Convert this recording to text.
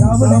ராமனை